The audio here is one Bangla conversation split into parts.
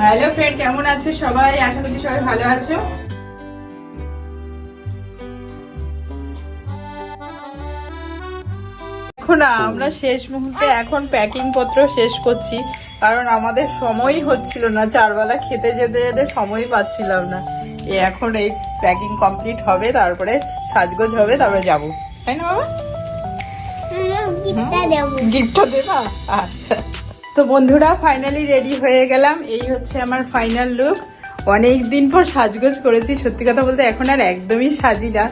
হ্যালো ফ্রেন্ড কেমন আছো সবাই? আশা করছি সবাই ভালো আছো। এখন আমরা শেষ মুহূর্তে এখন প্যাকিং পত্র শেষ করছি কারণ আমাদের সময় হচ্ছিল না চারবেলা খেতে যেতে যেতে সময় পাচ্ছিলাম না। এখন এই প্যাকিং কমপ্লিট হবে তারপরে সাজগোজ হবে তারপরে যাব। তাই না বাবা? গিফটটা দেবা? আচ্ছা। তো বন্ধুরা ফাইনালি রেডি হয়ে গেলাম। এই হচ্ছে আমার ফাইনাল লুক অনেক দিন পর সাজগোজ করেছি, সত্যি কথা বলতে এখন আর একদমই সাজি না।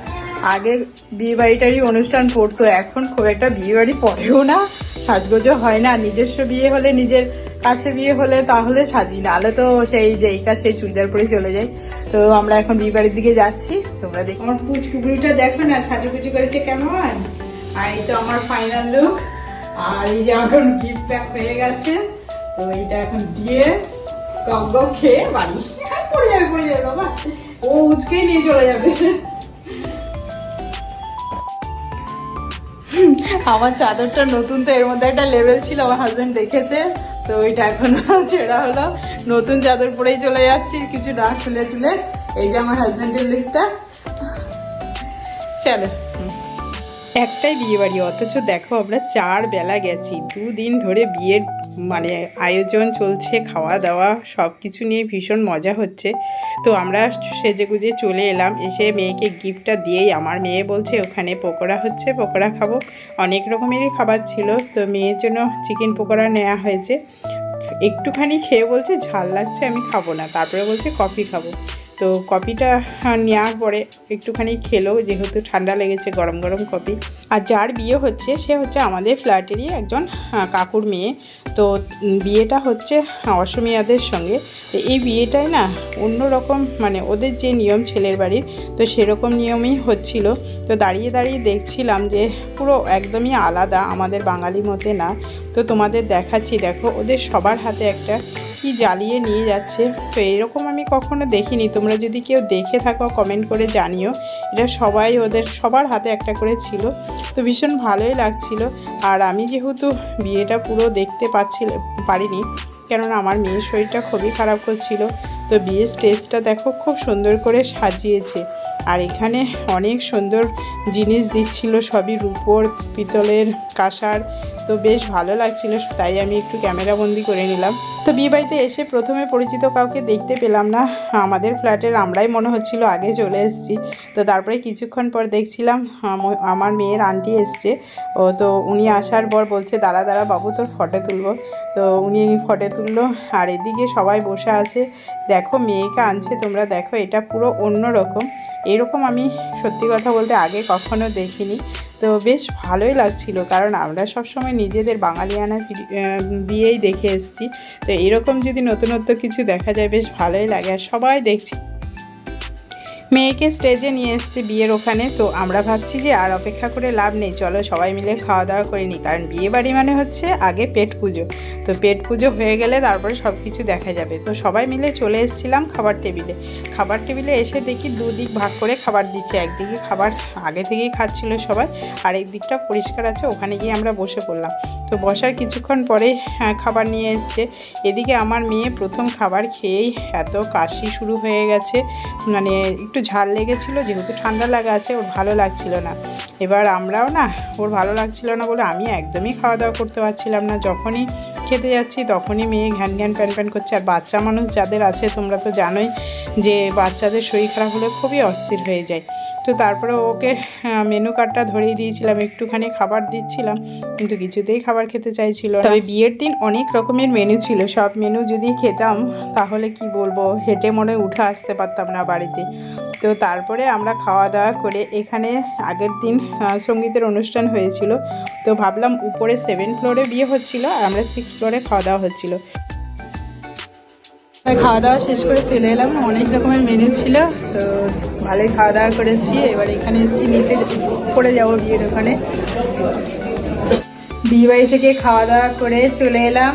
আগে বিয়ে বাড়িটারই অনুষ্ঠান পড়তো, এখন খুব একটা বিয়ে বাড়ি পড়েও না, সাজগোজও হয় না। নিজস্ব বিয়ে হলে, নিজের কাছে বিয়ে হলে তাহলে সাজি না। আলে তো সেই যেই কাজ, সেই চুড়িদার পরে চলে যায়। তো আমরা এখন বিয়ে বাড়ির দিকে যাচ্ছি, তোমরা দেখো। আমার পুচকুগুলিটা দেখো না, সাজুগুজু করেছে কেমন? আর এই তো আমার ফাইনাল লুক আর এই যে এখন গিফট প্যাক হয়ে গেছে, তো এইটা এখন দিয়ে গম খেয়ে বাড়ি পড়ে যাবে পড়ে যাবে বাবা। ও উচকেই নিয়ে চলে যাবে। আমার চাদরটা নতুন, তো এর মধ্যে একটা লেভেল ছিল, আমার হাজবেন্ড দেখেছে। তো ওইটা এখন ছেঁড়া হলো। নতুন চাদর পরেই চলে যাচ্ছি, কিছু না খুলে টুলে এই যে আমার হাজবেন্ডের লুকটা চলো। একটাই বিয়ে বাড়ি অথচ দেখো আমরা চার বেলা গেছি। দুদিন ধরে বিয়ের মানে আয়োজন চলছে, খাওয়া দাওয়া সব কিছু নিয়ে ভীষণ মজা হচ্ছে। তো আমরা সেজে গুজে চলে এলাম, এসে মেয়েকে গিফটটা দিয়েই আমার মেয়ে বলছে, ওখানে পকোড়া হচ্ছে, পকোড়া খাব। অনেক রকমেরই খাবার ছিল, তো মেয়ের জন্য চিকেন পকোড়া নেওয়া হয়েছে। একটুখানি খেয়ে বলছে, ঝাল লাগছে, আমি খাব না। তারপরে বলছে, কফি খাব। তো কপিটা নেওয়ার পরে একটুখানি খেলো যেহেতু ঠান্ডা লেগেছে গরম গরম কফি। আর যার বিয়ে হচ্ছে, সে হচ্ছে আমাদের ফ্ল্যাটেরই একজন কাকুর মেয়ে। তো বিয়েটা হচ্ছে অসমিয়াদের সঙ্গে। তো এই বিয়েটাই না অন্যরকম মানে ওদের যে নিয়ম ছেলের বাড়ির, তো সেরকম নিয়মই হচ্ছিল। তো দাঁড়িয়ে দাঁড়িয়ে দেখছিলাম যে, পুরো একদমই আলাদা, আমাদের বাঙালি মতে না। তো তোমাদের দেখাচ্ছি, দেখো, ওদের সবার হাতে একটা কি জ্বালিয়ে নিয়ে যাচ্ছে। তো এরকম আমি কখনো দেখিনি। তোমরা যদি কেউ দেখে থাকো, কমেন্ট করে জানিও। এটা সবাই ওদের, সবার হাতে একটা করে ছিল। তো ভীষণ ভালোই লাগছিল। আর আমি যেহেতু বিয়েটা পুরো দেখতে পাচ্ছি পারিনি, কেননা আমার মেয়ের শরীরটা খুবই খারাপ করছিল। তো বিয়ের স্টেজটা দেখো খুব সুন্দর করে সাজিয়েছে। আর এখানে অনেক সুন্দর জিনিস দিচ্ছিল, সবই রূপোর, পিতলের কাঁসার তো বেশ ভালো লাগছিল, তাই আমি একটু ক্যামেরা বন্দি করে নিলাম। তো বিয়ে বাড়িতে এসে প্রথমে পরিচিত কাউকে দেখতে পেলাম না, আমাদের ফ্ল্যাটের আমরাই মনে হচ্ছিল আগে চলে এসেছি। তো তারপরে কিছুক্ষণ পর দেখছিলাম আমার মেয়ের আন্টি এসছে। ও তো উনি আসার পর বলছে, দাঁড়া দাঁড়া বাবু, তোর ফটো তুলবো। তো উনি ফটো তুললো, আর এদিকে সবাই বসে আছে। দেখো, মেয়েকে আনছে, তোমরা দেখো, এটা পুরো অন্য রকম এরকম আমি সত্যি কথা বলতে আগে কখনো দেখিনি। তো বেশ ভালোই লাগছিল, কারণ আমরা সবসময় নিজেদের বাঙালিয়ানা দিয়েই দেখে এসেছি। তো এরকম যদি নতুনত্ব কিছু দেখা যায়, বেশ ভালোই লাগে। আর সবাই দেখছি। মেয়েকে স্টেজে নিয়ে এসছে বিয়ের ওখানে তো আমরা ভাবছি যে আর অপেক্ষা করে লাভ নেই। চলো সবাই মিলে খাওয়া দাওয়া করে নিই কারণ বিয়ে বাড়ি মানে হচ্ছে আগে পেট পুজো। তো পেট পুজো হয়ে গেলে তারপরে সব কিছু দেখা যাবে। তো সবাই মিলে চলে এসেছিলাম খাবার টেবিলে। খাবার টেবিলে এসে দেখি দুদিক ভাগ করে খাবার দিচ্ছে। একদিকে খাবার আগে থেকেই খাচ্ছিল সবাই আর এই দিকটা পরিষ্কার আছে ওখানে গিয়ে আমরা বসে পড়লাম। তো বসার কিছুক্ষণ পরে হ্যাঁ, খাবার নিয়ে এসছে। এদিকে আমার মেয়ে প্রথম খাবার খেয়েই এত কাশি শুরু হয়ে গেছে। মানে একটু ঝাল লেগেছিলো, যেহেতু ঠান্ডা লাগা আছে, ওর ভালো লাগছিল না। এবার আমরাও না, ওর ভালো লাগছিল না বলে আমি একদমই খাওয়া দাওয়া করতে পারছিলাম না। যখনই খেতে যাচ্ছি, তখনই মেয়ে ঘ্যান ঘ্যান প্যান প্যান করছে। আর বাচ্চা মানুষ যাদের আছে, তোমরা তো জানোই যে বাচ্চাদের শরীর খারাপ হলে খুবই অস্থির হয়ে যায়। তো তারপরে ওকে মেনু কার্ডটা ধরিয়ে দিয়েছিলাম, একটুখানি খাবার দিচ্ছিলাম, কিন্তু কিছুতেই খাবার খেতে চাইছিল। তবে বিয়ের দিন অনেক রকমের মেনু ছিল। সব মেনু যদি খেতাম, তাহলে কি বলব? হেঁটে মনে উঠে আসতে পারতাম না বাড়িতে। তো তারপরে আমরা খাওয়া দাওয়া করে এখানে আগের দিন সঙ্গীতের অনুষ্ঠান হয়েছিল। তো ভাবলাম উপরে সেভেন ফ্লোরে বিয়ে হচ্ছিল, আর আমরা সিক্স ফ্লোরে খাওয়া দাওয়া হচ্ছিল। খাওয়া দাওয়া শেষ করে চলে এলাম, অনেক রকমের মেনু ছিল, তো ভালোই খাওয়া দাওয়া করেছি। এবার এখানে এসেছি, নিচে পড়ে যাব বিয়ের ওখানে। বিয়েবাড়ি থেকে খাওয়া দাওয়া করে চলে এলাম।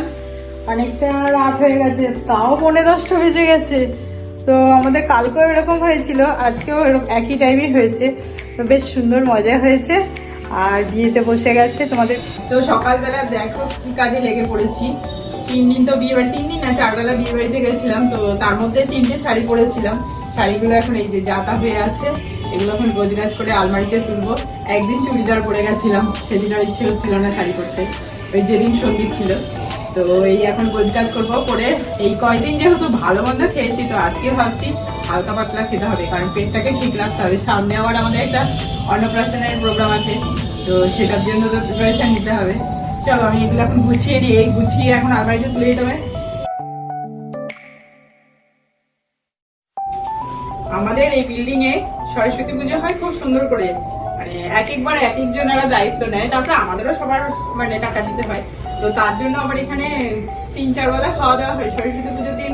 অনেকটা রাত হয়ে গেছে, তাও পনেরো দশটা বেজে গেছে। তো আমাদের কালকেও এরকম হয়েছিল, আজকেও একই টাইমে হয়েছে। বেশ সুন্দর মজা হয়েছে। আর বিয়েতে বসে গেছে, তোমাদের তো সকালবেলা দেখো কি কাজে লেগে পড়েছি। তিন দিন তো বিয়ে বাড়ি তিন দিন না চার বেলা বিয়ে বাড়িতে গেছিলাম, তো তার মধ্যে তিনটে শাড়ি পরেছিলাম। শাড়িগুলো এখন এই যে জাতা হয়ে আছে, এগুলো এখন গোজগাজ করে আলমারিতে তুলবো। একদিন চুড়িদার পরে গেছিলাম, সেদিন আর ইচ্ছে হচ্ছিল না শাড়ি পরতে। ওই যেদিন সংগীত ছিল। তো এই এখন গোজগাজ করব, পরে এই কয়দিন যেহেতু ভালো মন্দ খেয়েছি, তো আজকে ভাবছি হালকা পাতলা খেতে হবে, কারণ পেটটাকে ঠিক রাখতে হবে। সামনে আবার আমাদের একটা অন্নপ্রাশনের প্রোগ্রাম আছে, তো সেটার জন্য তো প্রিপারেশন নিতে হবে। চলো, আমি এগুলো এখন গুছিয়ে নিই। এই গুছিয়ে এখন আলমারিতে তুলে দিতে হবে। আমাদের এই বিল্ডিং এ সরস্বতী পুজো হয় খুব সুন্দর করে। মানে এক একবার এক একজনেরা দায়িত্ব নেয়, তারপরে আমাদেরও সবার মানে টাকা দিতে হয়। তো তার জন্য আবার এখানে তিন চার বেলা খাওয়া দাওয়া হয়। সরস্বতী পুজোর দিন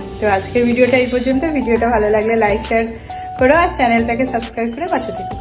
তো আজকের ভিডিওটা এই পর্যন্ত। ভিডিওটা ভালো লাগলে লাইক শেয়ার করো আর চ্যানেলটাকে সাবস্ক্রাইব করে পাশে থেকো।